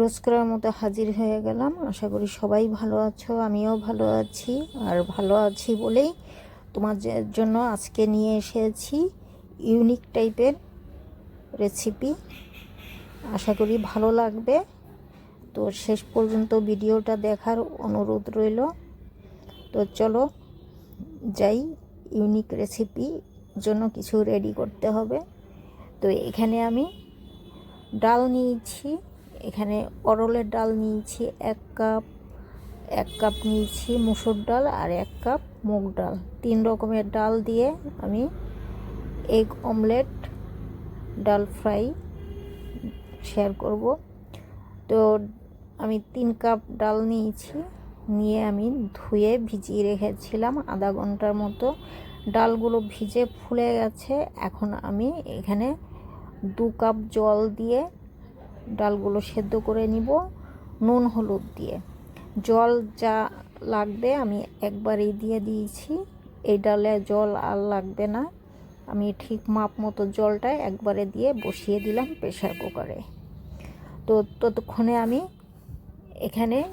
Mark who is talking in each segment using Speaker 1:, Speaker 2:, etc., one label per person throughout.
Speaker 1: রোজকার মতো হাজির হয়ে গেলাম। আশা করি সবাই ভালো আছো, আমিও ভালো আছি। আর ভালো আছি বলেই তোমাদের জন্য আজকে নিয়ে এসেছি ইউনিক টাইপের রেসিপি আশা করি ভালো লাগবে। তো শেষ পর্যন্ত ভিডিওটা দেখার অনুরোধ রইল। তো চলো যাই ইউনিক রেসিপি জন্য কিছু রেডি করতে হবে। তো এখানে আমি ডাল নিয়েছি। এখানে অরলের ডাল নিয়েছি, এক কাপ এক কাপ নিয়েছি মুসুর ডাল আর এক কাপ মুগ ডাল। তিন রকমের ডাল দিয়ে আমি এগ অমলেট ডাল ফ্রাই শেয়ার করব। তো আমি তিন কাপ ডাল নিয়েছি, নিয়ে আমি ধুয়ে ভিজিয়ে রেখেছিলাম আধা ঘণ্টার মতো। ডালগুলো ভিজে ফুলে গেছে, এখন আমি এখানে দু কাপ জল দিয়ে ডালগুলো সেদ্ধ করে নিব, নুন, হলুদ দিয়ে। জল যা লাগবে আমি একবারেই দিয়ে দিয়েছি। এই ডালে জল আর লাগবে না। আমি ঠিক মাপ মতো জলটা একবারে দিয়ে বসিয়ে দিলাম প্রেশার কুকারে। তো ততক্ষণে আমি এখানে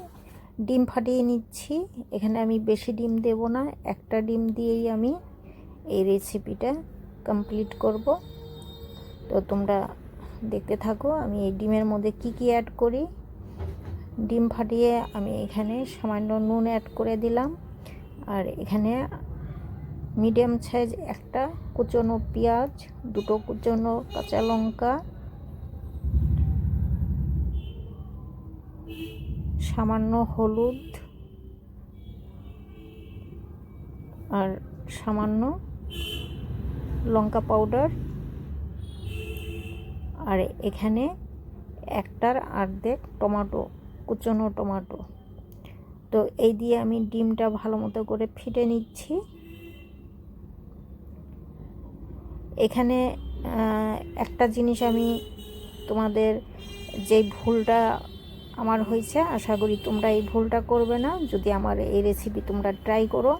Speaker 1: ডিম ফাটিয়ে নিচ্ছি। এখানে আমি বেশি ডিম দেব না। একটা ডিম দিয়েই আমি এই রেসিপিটা কমপ্লিট করব। তো তোমরা দেখতে থাকো, আমি এই ডিমের মধ্যে কি কি অ্যাড করি? ডিম ফাটিয়ে আমি এখানে সামান্য নুন অ্যাড করে দিলাম। আর এখানে মিডিয়াম সাইজ একটা কুচনো পেঁয়াজ, দুটো কুচনো কাঁচা লঙ্কা, সামান্য হলুদ, আর সামান্য লঙ্কা পাউডার আর এখানে একটার অর্ধেক টমাটো, কুচনো টমাটো। তো এই দিয়ে আমি ডিমটা ভালো মতো করে ফিটে নিচ্ছি। এখানে একটা জিনিস আমি তোমাদের যে ভুলটা আমার হয়েছে, আশা করি তোমরা এই ভুলটা করবে না। যদি আমার এই রেসিপি তোমরা ট্রাই করো,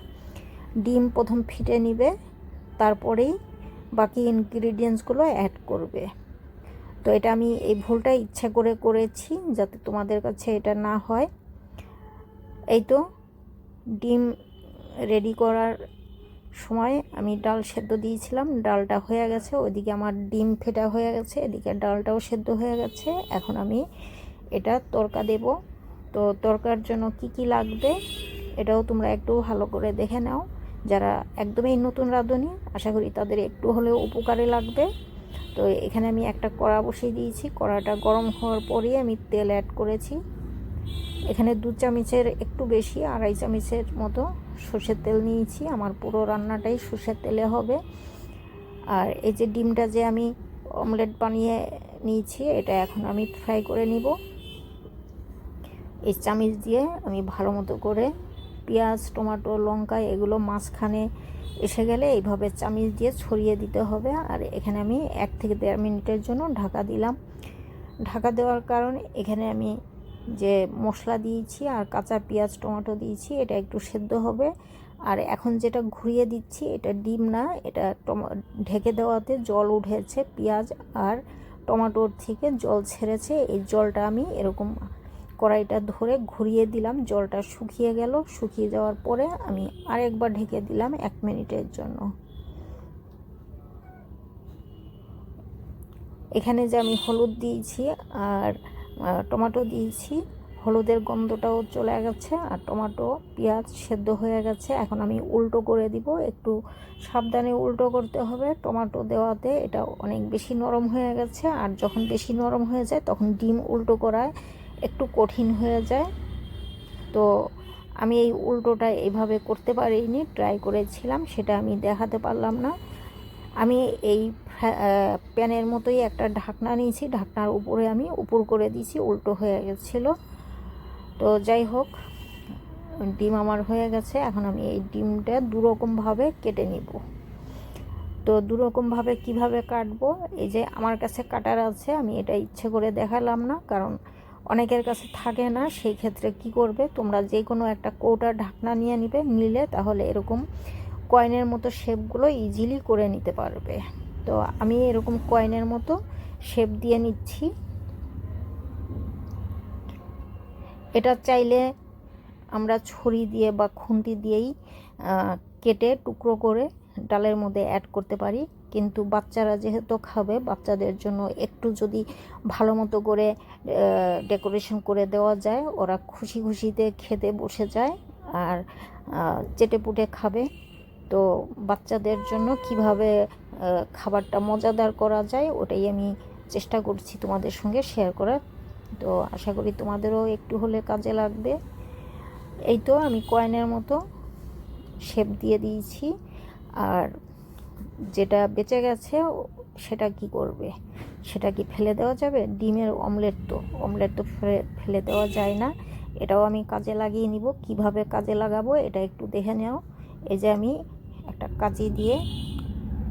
Speaker 1: ডিম প্রথম ফিটে নিবে, তারপরেই বাকি ইনগ্রিডিয়েন্টসগুলো অ্যাড করবে। তো এটা আমি এই ভুলটা ইচ্ছা করে করেছি যাতে তোমাদের কাছে এটা না হয়। এই তো, ডিম রেডি করার সময় আমি ডাল সেদ্ধ দিয়েছিলাম, ডালটা হয়ে গেছে, ওইদিকে আমার ডিম ফেটা হয়ে গেছে, এদিকে ডালটাও সেদ্ধ হয়ে গেছে। এখন আমি এটা তরকা দেব। তো তরকার জন্য কি কি লাগবে এটাও তোমরা একটু ভালো করে দেখে নাও। যারা একদমই নতুন রাঁধুনি, আশা করি তাদের একটু হলেও উপকারে লাগবে। তো এখানে আমি একটা কড়া বসিয়ে দিয়েছি। কড়াটা গরম হওয়ার পরেই আমি তেল অ্যাড করেছি। এখানে দু চামচের একটু বেশি, আড়াই চামচের মতো সর্ষের তেল নিয়েছি। আমার পুরো রান্নাটাই সর্ষের তেলে হবে। আর এই যে ডিমটা যে আমি অমলেট বানিয়ে নিয়েছি, এটা এখন আমি ফ্রাই করে নিব। এই চামিচ দিয়ে আমি ভালো মতো করে পেঁয়াজ, টমেটো, লঙ্কা, এগুলো মাঝখানে এসে গেলে এইভাবে চামিচ দিয়ে ছড়িয়ে দিতে হবে। আর এখানে আমি এক থেকে দেড় মিনিটের জন্য ঢাকা দিলাম। ঢাকা দেওয়ার কারণে এখানে আমি যে মশলা দিয়েছি আর কাঁচা পেঁয়াজ, টমেটো দিয়েছি, এটা একটু সেদ্ধ হবে। আর এখন যেটা ঘুরিয়ে দিচ্ছি, এটা ডিম না, এটা ঢেকে দেওয়াতে জল উঠেছে, পেঁয়াজ আর টমেটোর থেকে জল ছেড়েছে। এই জলটা আমি এরকম কড়াইটা ধরে ঘুরিয়ে দিলাম, জলটা শুকিয়ে গেল। শুকিয়ে যাওয়ার পরে আমি আরেকবার ঢেকে দিলাম এক মিনিটের জন্য। এখানে যে আমি হলুদ দিয়েছি আর টমেটো দিয়েছি, হলুদের গন্ধটাও চলে গেছে আর টমেটো, পেঁয়াজ সেদ্ধ হয়ে গেছে। এখন আমি উল্টো করে দিব, একটু সাবধানে উল্টো করতে হবে। টমেটো দেওয়াতে এটা অনেক বেশি নরম হয়ে গেছে আর যখন বেশি নরম হয়ে যায় তখন ডিম উল্টো করায় একটু কঠিন হয়ে যায়। তো আমি এই উল্টোটা এইভাবে করতে পারিনি ট্রাই করেছিলাম, সেটা আমি দেখাতে পারলাম না। আমি এই প্যানের মতোই একটা ঢাকনা নিয়েছি, ঢাকনার উপরে আমি উপর করে দিয়েছি, উল্টো হয়ে গেছিল। তো যাই হোক, ডিম আমার হয়ে গেছে, এখন আমি এই ডিমটা দুরকমভাবে কেটে নিব। তো দুরকমভাবে কীভাবে কাটবো, এই যে আমার কাছে কাটার আছে, আমি এটা ইচ্ছে করে দেখালাম না, কারণ অনেকের কাছে থাকে না, সেই ক্ষেত্রে কি করবে? তোমরা যে কোনো একটা কৌটার ঢাকনা নিয়ে নিবে, নিলে তাহলে এরকম কয়েনের মতো শেপগুলো ইজিলি করে নিতে পারবে। তো আমি এরকম কয়েনের মতো শেপ দিয়ে নিচ্ছি। এটা চাইলে আমরা ছড়ি দিয়ে বা খুন্তি দিয়েই কেটে টুকরো করে ডালের মধ্যে অ্যাড করতে পারি। কিন্তু বাচ্চারা যেহেতু খাবে বাচ্চাদের জন্য একটু যদি ভালো মতো করে ডেকোরেশন করে দেওয়া যায় ওরা খুশি খুশিতে খেতে বসে যায় আর আহ, চেটে পুটে খাবে। তো বাচ্চাদের জন্য কীভাবে খাবারটা মজাদার করা যায় ওটাই আমি চেষ্টা করছি তোমাদের সঙ্গে শেয়ার করার। তো আশা করি তোমাদেরও একটু হলে কাজে লাগবে। এই তো আমি কয়েনের মতো শেপ দিয়ে দিয়েছি। আর যেটা বেঁচে গেছে, সেটা কি করবে? সেটা কি ফেলে দেওয়া যাবে? ডিমের অমলেট তো। অমলেট তো ফেলে দেওয়া যায় না। এটাও আমি কাজে লাগিয়ে নিব। কীভাবে কাজে লাগাবো, এটা একটু দেখে নেও। এই যে আমি একটা কাঁচি দিয়ে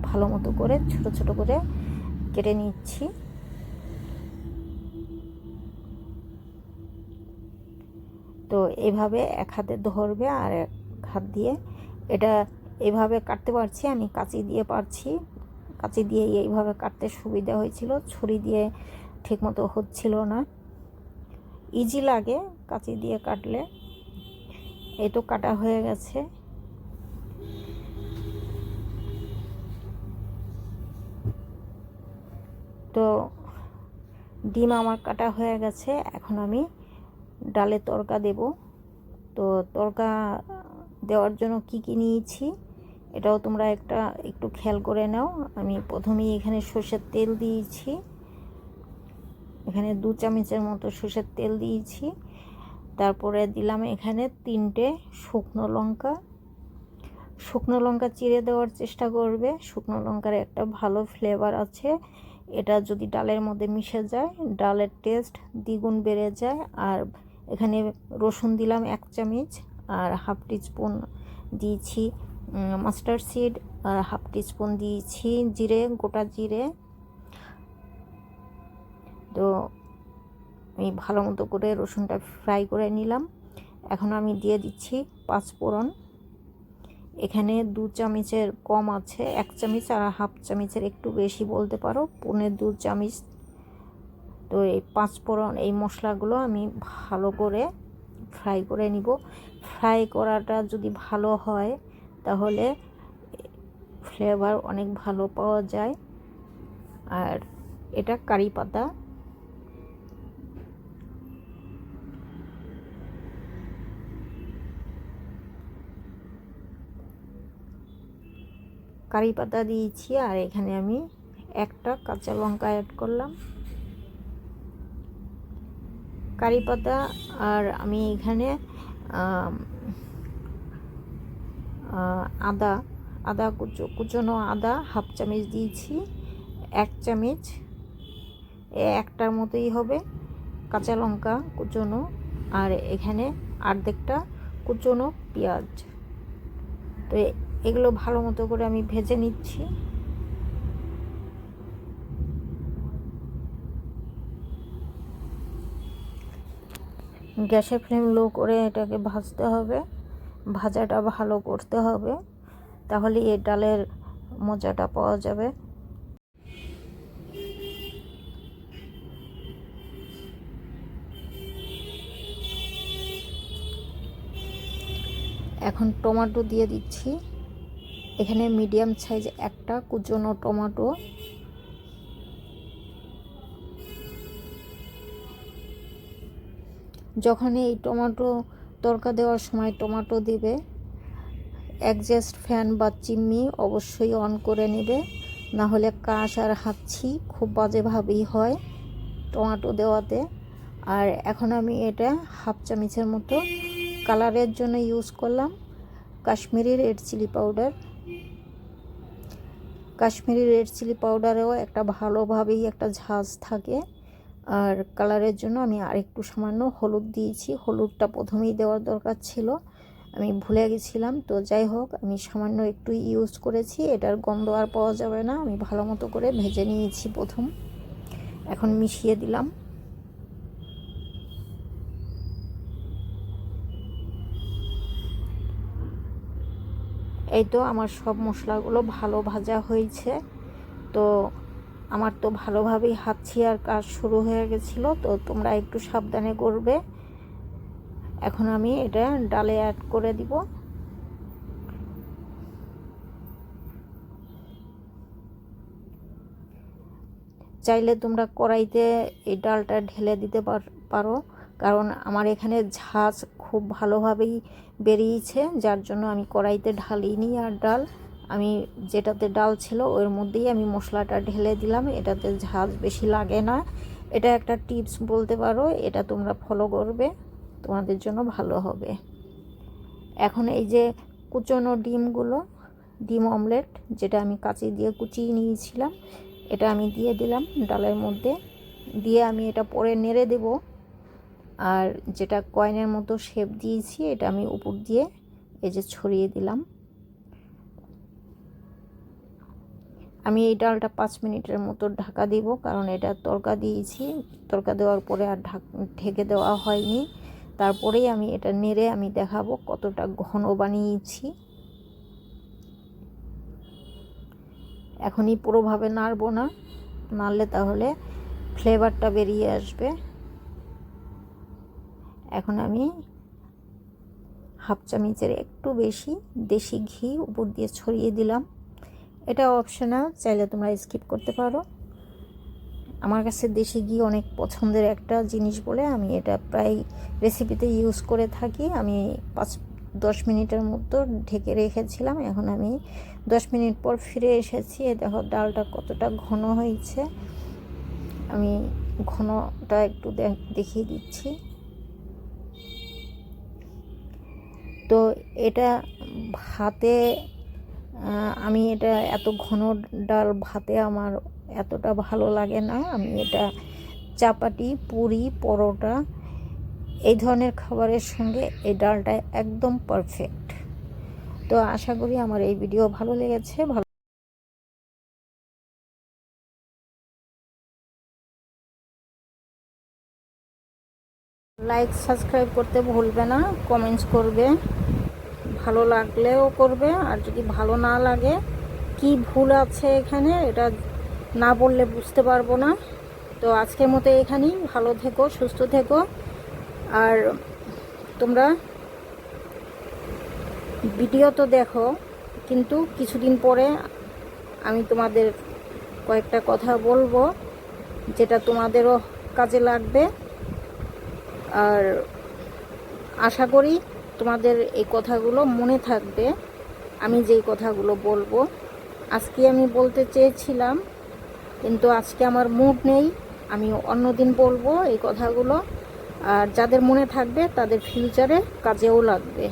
Speaker 1: ভালো মতো করে, ছোট ছোট করে কেটে নিচ্ছি। তো এইভাবে এক হাতে ধরবে আর এক হাত দিয়ে। এটা এইভাবে কাটতে পারছি, আমি কাঁচি দিয়ে পারছি। কাঁচি দিয়ে এইভাবে কাটতে সুবিধা হয়েছিল, ছুরি দিয়ে ঠিকমতো হচ্ছিল না। ইজি লাগে কাঁচি দিয়ে কাটলে। এই তো কাটা হয়ে গেছে। তো ডিম আমার কাটা হয়ে গেছে, এখন আমি ডালে তরকা দেব। তো তড়কা দেওয়ার জন্য কি কি নিয়েছি, এটাও তোমরা একটা একটু খেয়াল করে নাও। আমি প্রথমেই এখানে সর্ষের তেল দিয়েছি, এখানে দু চামচের মতো সর্ষের তেল দিয়েছি। তারপরে দিলাম এখানে তিনটে শুকনো লঙ্কা। শুকনো লঙ্কা চিড়ে দেওয়ার চেষ্টা করবে, শুকনো লঙ্কার একটা ভালো ফ্লেভার আছে। এটা যদি ডালের মধ্যে মিশে যায়, ডালের টেস্ট দ্বিগুণ বেড়ে যায়। আর এখানে রসুন দিলাম এক চামচ আর হাফ টিস্পুন দিয়েছি মাস্টার্ড সিড, আর হাফ টিস্পুন দিয়েছি জিরে, গোটা জিরে। তো আমি ভালো মতো করে রসুনটা ফ্রাই করে নিলাম। এখন আমি দিয়ে দিচ্ছি পাঁচ ফোড়ন। এখানে দু চামচের কম আছে, এক চামচ আর হাফ চামচের একটু বেশি বলতে পারো, পনে দু চামচ। তো এই পাঁচ ফোড়ন, এই মশলাগুলো আমি ভালো করে ফ্রাই করে নিব। ফ্রাই করাটা যদি ভালো হয়, তাহলে ফ্লেভার অনেক ভালো পাওয়া যায়। আর এটা কারি পাতা। কারি পাতা দিয়েছি, আর এখানে আমি একটা কাঁচা লঙ্কা অ্যাড করলাম। কারি পাতা আর আমি এখানে আদা আদা কুচো, কুচোনো আদা হাফ চামচ দিয়েছি, এক চামচ একটার মতোই হবে, কাঁচা লঙ্কা কুচোনো আর এখানে অর্ধেকটা কুচোনো পেঁয়াজ। তো এগুলো ভালো মতো করে আমি ভেজে নিচ্ছি। গ্যাসের ফ্লেম লো করে এটাকে ভাজতে হবে। ভাজাটা ভালো করতে হবে। তাহলে এই ডালের মজাটা পাওয়া যাবে। এখন টমেটো দিয়ে দিচ্ছি। এখানে মিডিয়াম সাইজ একটা কুচনো টমেটো। যখন এই টমেটো তরকা দেওয়ার সময় টমেটো দিবে অ্যাডজাস্ট ফ্যান বা চিমনি অবশ্যই অন করে নেবে। না হলে কাশ আর হাঁচি খুব বাজেভাবেই হয় টমেটো দেওয়াতে। আর এখন আমি এটা হাফ চামচের মতো কালারের জন্য ইউজ করলাম। Kashmiri red chili powder Kashmiri red chili পাউডারেও একটা ভালোভাবেই একটা ঝাঁজ থাকে। আর কালারের জন্য আমি আরেকটু সামান্য হলুদ দিয়েছি। হলুদটা প্রথমেই দেওয়ার দরকার ছিল। আমি ভুলে গেছিলাম। তো যাই হোক, আমি সামান্য একটু ইউজ করেছি। এটার গন্ধ আর পাওয়া যাবে না। আমি ভালো মতো করে ভেজে নিয়েছি প্রথম। এখন মিশিয়ে দিলাম। এই তো আমার সব মশলাগুলো ভালো ভাজা হয়েছে। তো আমার তো ভালোভাবেই হাত ছিঁড়ার কাজ শুরু হয়ে গেছিল, তো তোমরা একটু সাবধানে করবে। এখন আমি এটা ডালে অ্যাড করে দিব। চাইলে তোমরা কড়াইতে এই ডালটা ঢেলে দিতে পারো, কারণ আমার এখানে ঝাঁজ খুব ভালোভাবেই বেরিয়েছে, যার জন্য আমি কড়াইতে ঢালিনি আর ডাল। আমি যেটাতে ডাল ছিল ওর মধ্যেই আমি মশলাটা ঢেলে দিলাম। এটাতে ঝাঁজ বেশি লাগে না। এটা একটা টিপস বলতে পারো, এটা তোমরা ফলো করবে, তোমাদের জন্য ভালো হবে। এখন এই যে কুচনো ডিমগুলো, ডিম অমলেট যেটা আমি কাঁচি দিয়ে কুচিয়ে নিয়েছিলাম, এটা আমি দিয়ে দিলাম ডালের মধ্যে। দিয়ে আমি এটা পরে নেড়ে দেব। আর যেটা কয়েনের মতো শেপ দিয়েছি, এটা আমি উপর দিয়ে এই যে ছড়িয়ে দিলাম। আমি এই ডালটা পাঁচ মিনিটের মতো ঢাকা দিব, কারণ এটা তরকা দিয়েছি। তরকা দেওয়ার পরে আর ঢাক ঢেকে দেওয়া হয়নি। তারপরেই আমি এটা নেড়ে আমি দেখাবো কতটা ঘন বানিয়েছি। এখনই পুরোভাবে নাড়বো না। নাড়লে তাহলে ফ্লেভারটা বেরিয়ে আসবে। এখন আমি হাফ চামচের একটু বেশি দেশি ঘি উপর দিয়ে ছড়িয়ে দিলাম। এটা অপশনাল চাইলে তোমরা স্কিপ করতে পারো। আমার কাছে দেশি ঘি অনেক পছন্দের একটা জিনিস বলে আমি এটা প্রায় রেসিপিতে ইউজ করে থাকি। আমি পাঁচ, দশ মিনিটের মতো ঢেকে রেখেছিলাম, এখন আমি দশ মিনিট পর ফিরে এসেছি। দেখো, ডালটা কতটা ঘন হয়েছে। আমি ঘনটা একটু দেখিয়ে দিচ্ছি। তো এটা ভাতে আমি এটা এত ঘন ডাল ভাতে আমার এতটা ভালো লাগে না। আমি এটা চাপাটি, পুরি, পরোটা এই ধরনের খাবারের সঙ্গে এই ডালটা একদম পারফেক্ট তো আশা করি আমার এই ভিডিও ভালো লেগেছে, ভালো লাইক সাবস্ক্রাইব করতে ভুলবে না কমেন্টস করবে। ভালো লাগলেও করবে, আর যদি ভালো না লাগে, কি ভুল আছে এখানে এটা না বললে বুঝতে পারব না। তো আজকের মতো এখানেই, ভালো থেকো, সুস্থ থেকো। আর তোমরা ভিডিও তো দেখো, কিন্তু কিছুদিন পরে আমি তোমাদের কয়েকটা কথা বলব, যেটা তোমাদেরও কাজে লাগবে। আর আশা করি তোমাদের এই কথাগুলো মনে থাকবে। আমি যেই কথাগুলো বলব, আজকে আমি বলতে চেয়েছিলাম, কিন্তু আজকে আমার মুড নেই, আমি অন্য দিন বলব এই কথাগুলো। আর যাদের মনে থাকবে, তাদের ফিউচারে কাজেও লাগবে।